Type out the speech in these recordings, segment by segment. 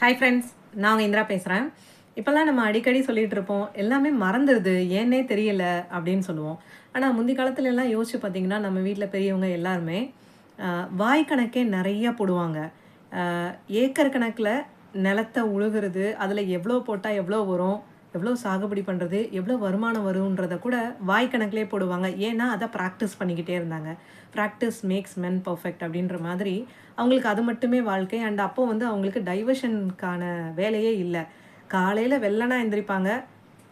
Hi friends நான் உங்க இந்திரா பேசுகிறேன் இப்போல்லாம் நம்ம அடிக்கடி சொல்லிகிட்டு இருப்போம் எல்லாமே மறந்துடுது ஏன்னே தெரியல அப்படின்னு சொல்லுவோம். ஆனால் முந்தி காலத்துல எல்லாம் யோசிச்சு பார்த்தீங்கன்னா நம்ம வீட்டில் பெரியவங்க எல்லாருமே வாய் கணக்கே நிறையா போடுவாங்க. ஏக்கர் கணக்கில் நிலத்தை உழுகிறது அதில் எவ்வளோ போட்டால் எவ்வளோ வரும் எவ்வளோ சாகுபடி பண்ணுறது எவ்வளோ வருமானம் வரும்ன்றதை கூட வாய் கணக்கிலே போடுவாங்க. ஏன்னா அதை ப்ராக்டிஸ் பண்ணிக்கிட்டே இருந்தாங்க. ப்ராக்டிஸ் மேக்ஸ் மென் பர்ஃபெக்ட் அப்படின்ற மாதிரி அவங்களுக்கு அது மட்டுமே வாழ்க்கை. அண்ட் அப்போ வந்து அவங்களுக்கு டைவர்ஷனுக்கான வேலையே இல்லை. காலையில் வெள்ளனா எந்திரிப்பாங்க.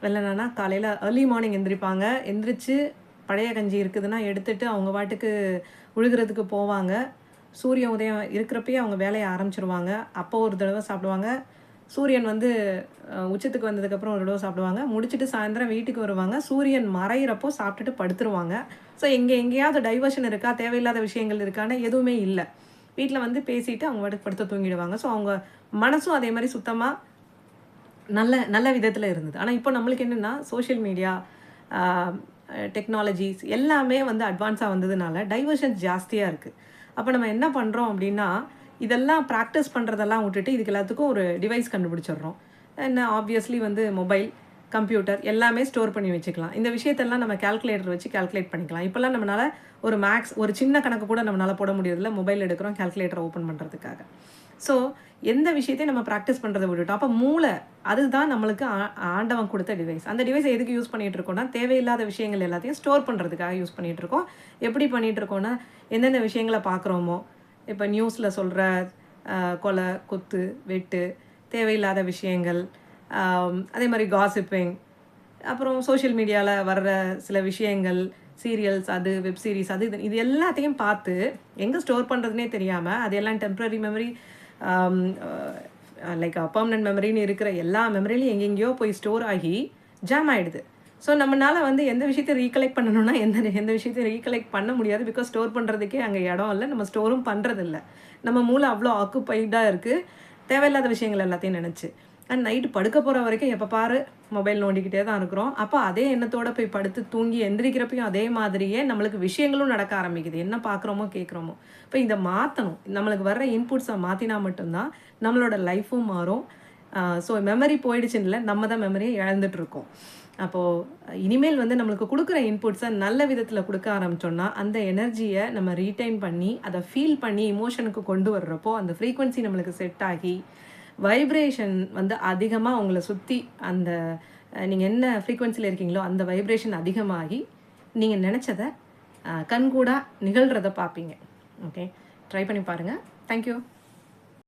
வெள்ளனா காலையில் ஏர்லி மார்னிங் எந்திரிப்பாங்க. எந்திரிச்சு பழைய கஞ்சி இருக்குதுன்னா எடுத்துட்டு அவங்க பாட்டுக்கு உழுகிறதுக்கு போவாங்க. சூரிய உதயம் இருக்கிறப்பயே அவங்க வேலையை ஆரம்பிச்சிருவாங்க. அப்போ ஒரு தடவை சாப்பிடுவாங்க. சூரியன் வந்து உச்சத்துக்கு வந்ததுக்கப்புறம் ஒரு தடவை சாப்பிடுவாங்க. முடிச்சுட்டு சாயந்தரம் வீட்டுக்கு வருவாங்க. சூரியன் மறையிறப்போ சாப்பிட்டுட்டு படுத்துருவாங்க. ஸோ எங்கே எங்கேயாவது டைவர்ஷன் இருக்கா? தேவையில்லாத விஷயங்கள் இருக்கான்னு எதுவுமே இல்லை. வீட்டில் வந்து பேசிட்டு அவங்க பாட்டுக்கு படுத்து தூங்கிடுவாங்க. ஸோ அவங்க மனசும் அதே மாதிரி சுத்தமாக நல்ல நல்ல விதத்தில் இருந்தது. ஆனால் இப்போ நம்மளுக்கு என்னென்னா சோஷியல் மீடியா டெக்னாலஜிஸ் எல்லாமே வந்து அட்வான்ஸாக வந்ததுனால டைவர்ஷன் ஜாஸ்தியாக இருக்குது அப்போ நம்ம என்ன பண்ணுறோம் அப்படின்னா இதெல்லாம் ப்ராக்டிஸ் பண்ணுறதெல்லாம் விட்டுட்டு இதுக்கு எல்லாத்துக்கும் ஒரு டிவைஸ் கண்டுபிடிச்சிடுறோம். என்ன ஆப்வியஸ்லி வந்து மொபைல் கம்ப்யூட்டர் எல்லாமே ஸ்டோர் பண்ணி வச்சுக்கலாம். இந்த விஷயத்தெல்லாம் நம்ம கால்குலேட்டர் வச்சு கால்குலேட் பண்ணிக்கலாம். இப்போல்லாம் நம்மளால் ஒரு மேக்ஸ் ஒரு சின்ன கணக்கு கூட நம்மளால் போட முடியறதில்ல. மொபைல் எடுக்கிறோம் கால்குலேட்டர் ஓப்பன் பண்ணுறதுக்காக ஸோ எந்த விஷயத்தையும் நம்ம ப்ராக்டிஸ் பண்ணுறதை விட்டுட்டோம். அப்போ மூளை அதுதான் நம்மளுக்கு ஆ- ஆண்டவன் கொடுத்த டிவைஸ் அந்த டிவைஸ் எதுக்கு யூஸ் பண்ணிகிட்டு இருக்கோம்னா தேவையில்லாத விஷயங்கள் எல்லாத்தையும் ஸ்டோர் பண்ணுறதுக்காக யூஸ் பண்ணிகிட்டு இருக்கோம். எப்படி பண்ணிகிட்டு இருக்கோம்னா எந்தெந்த விஷயங்களை பார்க்குறோமோ இப்போ நியூஸில் சொல்கிற கொலை குத்து வெட்டு தேவையில்லாத விஷயங்கள் அதே மாதிரி காசிப்பிங் அப்புறம் சோஷியல் மீடியாவில் வர்ற சில விஷயங்கள் சீரியல்ஸ் அது வெப் சீரிஸ் அது இது இது எல்லாத்தையும் பார்த்து எங்கே ஸ்டோர் பண்ணுறதுனே தெரியாமல் அது எல்லாம் டெம்ப்ரரி மெமரி லைக் பர்மனன்ட் மெமரின்னு இருக்கிற எல்லா மெமரிலையும் எங்கெங்கேயோ போய் ஸ்டோர் ஆகி ஜாம் ஆகிடுது ஸோ நம்மளால் வந்து எந்த விஷயத்தையும் ரீகலெக்ட் பண்ணணும்னா எந்த எந்த விஷயத்தையும் ரீகலெக்ட் பண்ண முடியாது பிகாஸ் ஸ்டோர் பண்ணுறதுக்கே அங்கே இடம் இல்லை. நம்ம ஸ்டோரும் பண்ணுறதில்ல நம்ம மூளை அவ்வளோ ஆக்குப்பைடாக இருக்குது தேவையில்லாத விஷயங்கள் எல்லாத்தையும் நினச்சி. அண்ட் நைட்டு படுக்க போகிற வரைக்கும் எப்போ பாரு மொபைல் நோண்டிக்கிட்டே தான் இருக்கிறோம். அப்போ அதே எண்ணத்தோடு போய் படுத்து தூங்கி எந்திரிக்கிறப்பையும் அதே மாதிரியே நம்மளுக்கு விஷயங்களும் நடக்க ஆரம்பிக்குது. என்ன பார்க்குறோமோ கேட்குறோமோ இப்போ இதை மாற்றணும் நம்மளுக்கு வர்ற இன்புட்ஸை மாற்றினா மட்டும்தான் நம்மளோட லைஃப்பும் மாறும். ஸோ மெமரி போயிடுச்சுன்னு இல்லை நம்ம தான் மெமரியை இழந்துட்டு இருக்கோம். அப்போது இனிமேல் வந்து நம்மளுக்கு கொடுக்குற இன்புட்ஸை நல்ல விதத்தில் கொடுக்க ஆரம்பித்தோன்னா அந்த எனர்ஜியை நம்ம ரீடைன் பண்ணி அதை ஃபீல் பண்ணி இமோஷனுக்கு கொண்டு வர்றப்போ அந்த ஃப்ரீக்வன்சி நம்மளுக்கு செட் ஆகி வைப்ரேஷன் வந்து அதிகமாக உங்களை சுற்றி அந்த நீங்கள் என்ன ஃப்ரீக்வன்சியில் இருக்கீங்களோ அந்த வைப்ரேஷன் அதிகமாகி நீங்கள் நினச்சதை கண்கூடாக நிகழ்கிறத பார்ப்பீங்க ஓகே ட்ரை பண்ணி பாருங்கள் தேங்க்யூ